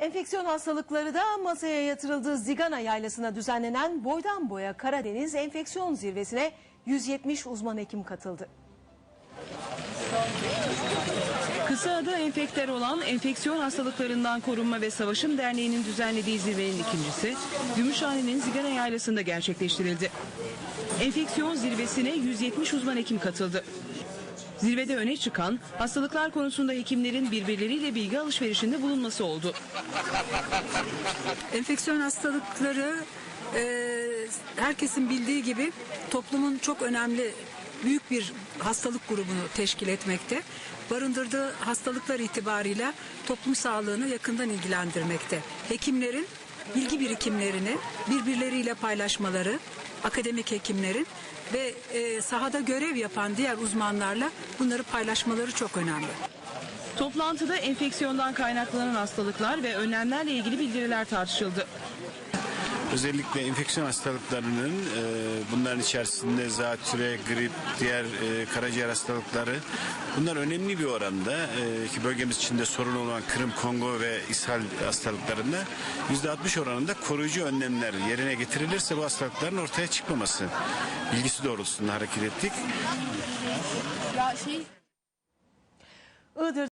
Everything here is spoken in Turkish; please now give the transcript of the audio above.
Enfeksiyon hastalıkları da masaya yatırıldığı Zigana Yaylası'na düzenlenen boydan boya Karadeniz Enfeksiyon Zirvesi'ne 170 uzman hekim katıldı. Kısa adı enfekter olan Enfeksiyon Hastalıklarından Korunma ve Savaşım Derneği'nin düzenlediği zirvenin ikincisi Gümüşhane'nin Zigana Yaylası'nda gerçekleştirildi. Enfeksiyon zirvesine 170 uzman hekim katıldı. Zirvede öne çıkan hastalıklar konusunda hekimlerin birbirleriyle bilgi alışverişinde bulunması oldu. Enfeksiyon hastalıkları e, herkesin bildiği gibi toplumun çok önemli büyük bir hastalık grubunu teşkil etmekte. Barındırdığı hastalıklar itibarıyla toplum sağlığını yakından ilgilendirmekte. Hekimlerin bilgi birikimlerini birbirleriyle paylaşmaları, akademik hekimlerin ve e, sahada görev yapan diğer uzmanlarla bunları paylaşmaları çok önemli. Toplantıda enfeksiyondan kaynaklanan hastalıklar ve önlemlerle ilgili bildiriler tartışıldı. Özellikle enfeksiyon hastalıklarının e, bunların içerisinde zatüre, grip, diğer e, karaciğer hastalıkları bunlar önemli bir oranda e, ki bölgemiz içinde sorun olan Kırım, Kongo ve ishal hastalıklarında %60 oranında koruyucu önlemler yerine getirilirse bu hastalıkların ortaya çıkmaması bilgisi doğrultusunda hareket ettik. Iğdır